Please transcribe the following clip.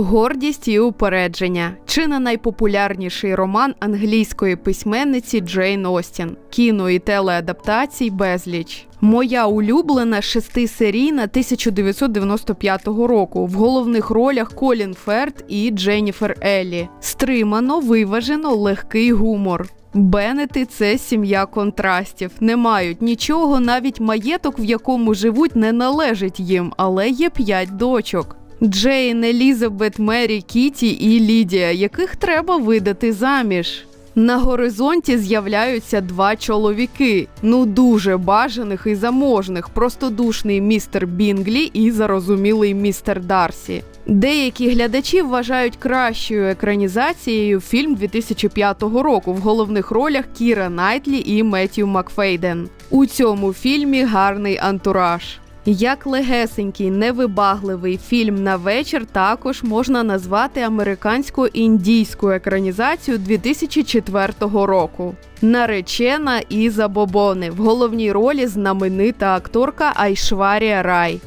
Гордість і упередження чи не найпопулярніший роман англійської письменниці Джейн Остін, кіно і телеадаптацій безліч. Моя улюблена шестисерійна 1995 року. В головних ролях Колін Ферт і Дженніфер Еллі. Стримано, виважено, легкий гумор. Беннети – це сім'я контрастів. Не мають нічого, навіть маєток, в якому живуть, не належить їм, але є п'ять дочок. Джейн, Елізабет, Мері, Кіті і Лідія, яких треба видати заміж. На горизонті з'являються два чоловіки, ну дуже бажаних і заможних, простодушний містер Бінглі і зарозумілий містер Дарсі. Деякі глядачі вважають кращою екранізацією фільм 2005 року в головних ролях Кіра Найтлі і Меттью Макфейден. У цьому фільмі гарний антураж. Як легесенький, невибагливий фільм на вечір також можна назвати американсько-індійську екранізацію 2004 року. Наречена і забобони в головній ролі знаменита акторка Айшварія Рай.